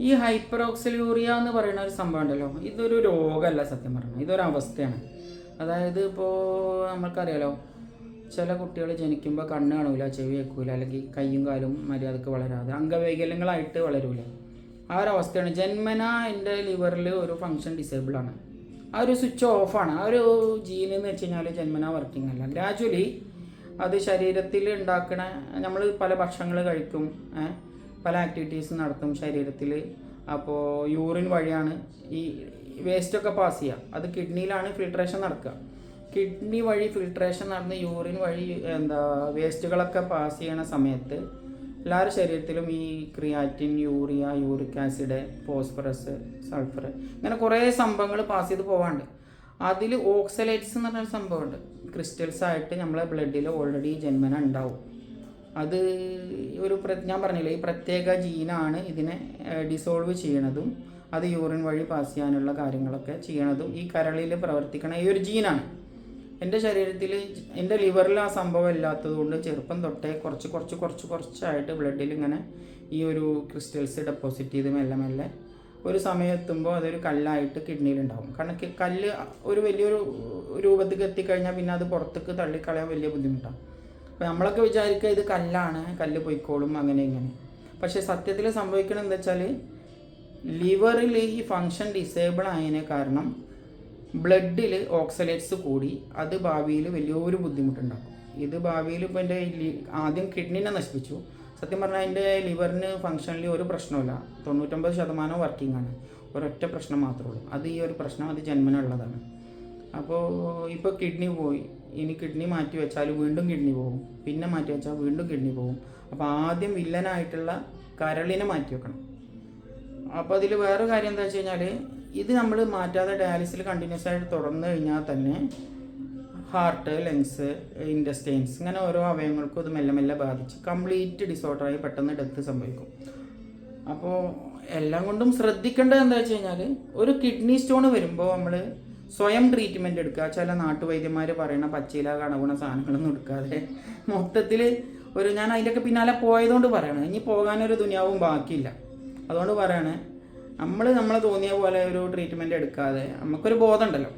ഈ ഹൈപ്പറോക്സിലൂറിയ എന്ന് പറയുന്ന ഒരു സംഭവം ഉണ്ടല്ലോ. ഇതൊരു രോഗമല്ല സത്യം പറഞ്ഞാൽ ഇതൊരു അവസ്ഥയാണ്. അതായത് ഇപ്പോൾ നമ്മൾക്കറിയാലോ ചില കുട്ടികൾ ജനിക്കുമ്പോൾ കണ്ണ് കാണൂല ചെവി വെക്കൂല അല്ലെങ്കിൽ കൈയും കാലും മര്യാദയ്ക്ക് വളരാതെ അംഗവൈകല്യങ്ങളായിട്ട് വളരൂല. ആ ഒരു അവസ്ഥയാണ്. ജന്മന എന്റെ ലിവറിൽ ഒരു ഫങ്ഷൻ ഡിസേബിൾ ആണ്. ആ ഒരു സ്വിച്ച് ഓഫാണ് ആ ഒരു ജീൻ എന്ന് വെച്ച് കഴിഞ്ഞാൽ ജന്മന വർക്കിംഗ് അല്ല. ഗ്രാജുവലി അത് ശരീരത്തിൽ ഉണ്ടാക്കണ നമ്മൾ പല ഭക്ഷണങ്ങൾ കഴിക്കും പല ആക്ടിവിറ്റീസ് നടത്തും ശരീരത്തിൽ. അപ്പോൾ യൂറിൻ വഴിയാണ് ഈ വേസ്റ്റൊക്കെ പാസ് ചെയ്യുക. അത് കിഡ്നിയിലാണ് ഫിൽട്രേഷൻ നടക്കുക. കിഡ്നി വഴി ഫിൽട്രേഷൻ നടന്ന് യൂറിൻ വഴി എന്താ വേസ്റ്റുകളൊക്കെ പാസ് ചെയ്യണ സമയത്ത് എല്ലാവരുടെ ശരീരത്തിലും ഈ creatine urea uric acid phosphorus sulphur ഇങ്ങനെ കുറേ സംഭവങ്ങൾ പാസ് ചെയ്ത് പോകാണ്ട് അതിൽ ഓക്സലേറ്റ്സ് എന്ന് പറഞ്ഞൊരു സംഭവമുണ്ട്. ക്രിസ്റ്റൽസ് ആയിട്ട് നമ്മളെ ബ്ലഡിൽ ഓൾറെഡി ജന്മന ഉണ്ടാവും. അത് ഒരു ഞാൻ പറഞ്ഞില്ലേ ഈ പ്രത്യേക ജീനാണ് ഇതിനെ ഡിസോൾവ് ചെയ്യണതും അത് യൂറിൻ വഴി പാസ് ചെയ്യാനുള്ള കാര്യങ്ങളൊക്കെ ചെയ്യണതും ഈ കരളിൽ പ്രവർത്തിക്കണ ഈ ഒരു ജീനാണ്. എന്റെ ശരീരത്തിൽ എന്റെ ലിവറിൽ ആ സംഭവം ഇല്ലാത്തത് കൊണ്ട് ചെറുപ്പം തൊട്ടേ കുറച്ച് കുറച്ച് കുറച്ച് കുറച്ചായിട്ട് ബ്ലഡിൽ ഇങ്ങനെ ഈ ഒരു ക്രിസ്റ്റൽസ് ഡെപ്പോസിറ്റ് ചെയ്ത് മെല്ലെ മെല്ലെ ഒരു സമയം എത്തുമ്പോൾ അതൊരു കല്ലായിട്ട് കിഡ്നിയിലുണ്ടാവും കാരണം കല്ല് ഒരു വലിയൊരു രൂപത്തിൽ എത്തിക്കഴിഞ്ഞാൽ പിന്നെ അത് പുറത്തേക്ക് തള്ളിക്കളയാൻ വലിയ ബുദ്ധിമുട്ടാണ് അപ്പോൾ നമ്മളൊക്കെ വിചാരിക്കുക ഇത് കല്ലാണ് കല്ല് പൊയ്ക്കോളും അങ്ങനെ ഇങ്ങനെ. പക്ഷെ സത്യത്തിൽ സംഭവിക്കണം എന്താ വെച്ചാൽ ലിവറിൽ ഈ ഫങ്ഷൻ ഡിസേബിൾ ആയതിനെ കാരണം ബ്ലഡിൽ ഓക്സലേറ്റ്സ് കൂടി അത് ഭാവിയിൽ വലിയൊരു ബുദ്ധിമുട്ടുണ്ടാക്കും. ഇത് ഭാവിയിൽ ഇപ്പോൾ എന്റെ ആദ്യം കിഡ്നിനെ നശിപ്പിച്ചു. സത്യം പറഞ്ഞാൽ എന്റെ ലിവറിന് ഫങ്ഷനിൽ ഒരു പ്രശ്നമില്ല തൊണ്ണൂറ്റൊമ്പത് ശതമാനം വർക്കിംഗ് ആണ് ഒരൊറ്റ പ്രശ്നം മാത്രമേ ഉള്ളൂ. അത് ഈ ഒരു പ്രശ്നം അത് ജന്മനുള്ളതാണ്. അപ്പോൾ ഇപ്പോൾ കിഡ്നി പോയി. ഇനി കിഡ്നി മാറ്റി വെച്ചാൽ വീണ്ടും കിഡ്നി പോകും. പിന്നെ മാറ്റി വെച്ചാൽ വീണ്ടും കിഡ്നി പോകും. അപ്പോൾ ആദ്യം വില്ലനായിട്ടുള്ള കരളിനെ മാറ്റി വെക്കണം. അപ്പോൾ അതിൽ വേറെ കാര്യം എന്താ വെച്ച് കഴിഞ്ഞാൽ ഇത് നമ്മൾ മാറ്റാതെ ഡയാലിസിൽ കണ്ടിന്യൂസ് ആയിട്ട് തുടർന്നു കഴിഞ്ഞാൽ തന്നെ ഹാർട്ട് ലങ്സ് ഇൻഡസ്റ്റൈൻസ് ഇങ്ങനെ ഓരോ അവയവങ്ങൾക്കും ഇത് മെല്ലെ മെല്ലെ ബാധിച്ച് കംപ്ലീറ്റ് ഡിസോർഡറായി പെട്ടെന്ന് ഡെത്ത് സംഭവിക്കും. അപ്പോൾ എല്ലാം കൊണ്ടും ശ്രദ്ധിക്കേണ്ടത് എന്താ വെച്ച് കഴിഞ്ഞാൽ ഒരു കിഡ്നി സ്റ്റോൺ വരുമ്പോൾ നമ്മൾ സ്വയം ട്രീറ്റ്മെന്റ് എടുക്കുക. ചില നാട്ടുവൈദ്യന്മാർ പറയണ പച്ചയില കണകുണ സാധനങ്ങളൊന്നും എടുക്കാതെ. മൊത്തത്തിൽ ഒരു ഞാൻ അതിന്റെയൊക്കെ പിന്നാലെ പോയതുകൊണ്ട് പറയണേ. ഇനി പോകാനൊരു ദുനിയാവും ബാക്കിയില്ല. അതുകൊണ്ട് പറയണേ നമ്മൾ നമ്മൾ തോന്നിയ പോലെ ഒരു ട്രീറ്റ്മെന്റ് എടുക്കാതെ നമുക്കൊരു ബോധമുണ്ടല്ലോ.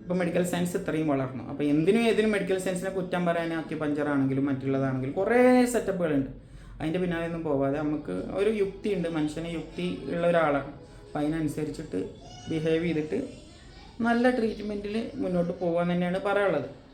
ഇപ്പോൾ മെഡിക്കൽ സയൻസ് ഇത്രയും വളർന്നു. അപ്പോൾ എന്തിനും ഏതിനും മെഡിക്കൽ സയൻസിനെ കുറ്റം പറയാൻ അക്യുപഞ്ചർ ആണെങ്കിലും മറ്റുള്ളതാണെങ്കിലും കുറേ സെറ്റപ്പുകളുണ്ട് അതിന്റെ പിന്നാലെ ഒന്നും പോവാതെ നമുക്ക് ഒരു യുക്തി ഉണ്ട് മനുഷ്യന് യുക്തി ഉള്ള ഒരാളാണ്. അപ്പോൾ അതിനനുസരിച്ചിട്ട് ബിഹേവ് ചെയ്തിട്ട് നല്ല ട്രീറ്റ്മെന്റിൽ മുന്നോട്ട് പോകാൻ തന്നെയാണ് പറയാനുള്ളത്.